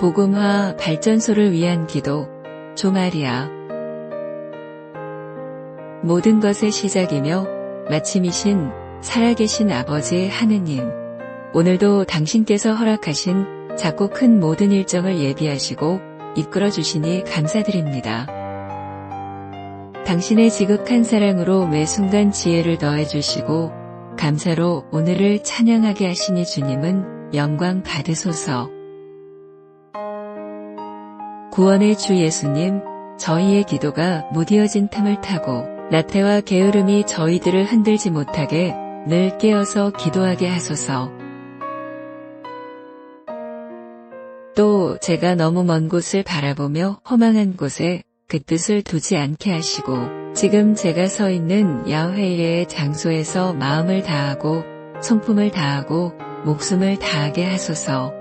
복음화 발전소를 위한 기도 조마리아 모든 것의 시작이며 마침이신 살아계신 아버지 하느님 오늘도 당신께서 허락하신 작고 큰 모든 일정을 예비하시고 이끌어 주시니 감사드립니다. 당신의 지극한 사랑으로 매 순간 지혜를 더해 주시고 감사로 오늘을 찬양하게 하시니 주님은 영광 받으소서. 구원의 주 예수님, 저희의 기도가 무디어진 틈을 타고 나태와 게으름이 저희들을 흔들지 못하게 늘 깨어서 기도하게 하소서. 또 제가 너무 먼 곳을 바라보며 허망한 곳에 그 뜻을 두지 않게 하시고 지금 제가 서 있는 야훼의 장소에서 마음을 다하고 성품을 다하고 목숨을 다하게 하소서.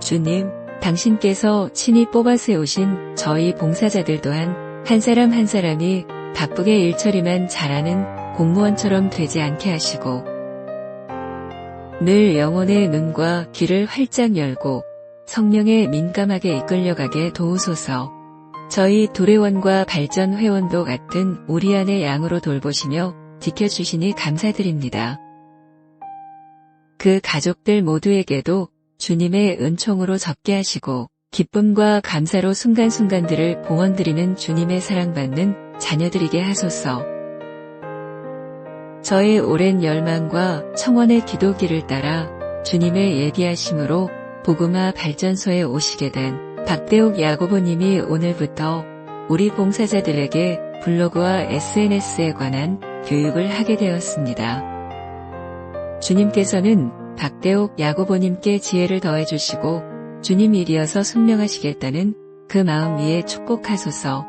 주님, 당신께서 친히 뽑아 세우신 저희 봉사자들 또한 한 사람 한 사람이 바쁘게 일처리만 잘하는 공무원처럼 되지 않게 하시고 늘 영혼의 눈과 귀를 활짝 열고 성령에 민감하게 이끌려가게 도우소서. 저희 도래원과 발전회원도 같은 우리 안의 양으로 돌보시며 지켜주시니 감사드립니다. 그 가족들 모두에게도 주님의 은총으로 접게 하시고 기쁨과 감사로 순간순간들을 봉헌드리는 주님의 사랑받는 자녀들이게 하소서. 저의 오랜 열망과 청원의 기도길을 따라 주님의 예비하심으로 복음화 발전소에 오시게 된 박대옥 야고보님이 오늘부터 우리 봉사자들에게 블로그와 SNS에 관한 교육을 하게 되었습니다. 주님께서는 박대옥 야고보님께 지혜를 더해 주시고 주님 일이어서 순명하시겠다는 그 마음 위에 축복하소서.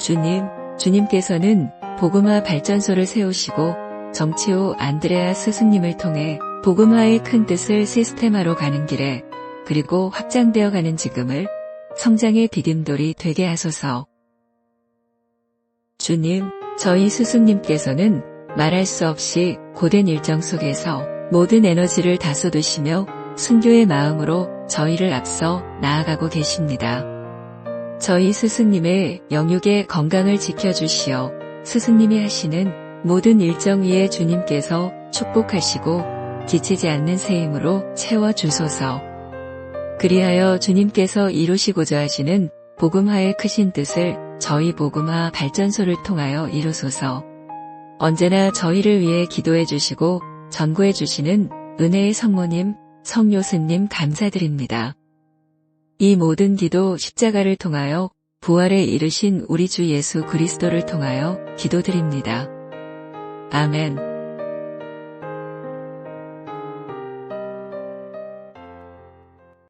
주님, 주님께서는 복음화 발전소를 세우시고 정치후 안드레아 스승님을 통해 복음화의 큰 뜻을 시스템화로 가는 길에 그리고 확장되어 가는 지금을 성장의 디딤돌이 되게 하소서. 주님, 저희 스승님께서는 말할 수 없이 고된 일정 속에서 모든 에너지를 다 쏟으시며 순교의 마음으로 저희를 앞서 나아가고 계십니다. 저희 스승님의 영육의 건강을 지켜주시어 스승님이 하시는 모든 일정 위에 주님께서 축복하시고 지치지 않는 새 힘으로 채워주소서. 그리하여 주님께서 이루시고자 하시는 복음화의 크신 뜻을 저희 복음화 발전소를 통하여 이루소서. 언제나 저희를 위해 기도해 주시고 전구해 주시는 은혜의 성모님, 성요스님 감사드립니다. 이 모든 기도 십자가를 통하여 부활에 이르신 우리 주 예수 그리스도를 통하여 기도드립니다. 아멘.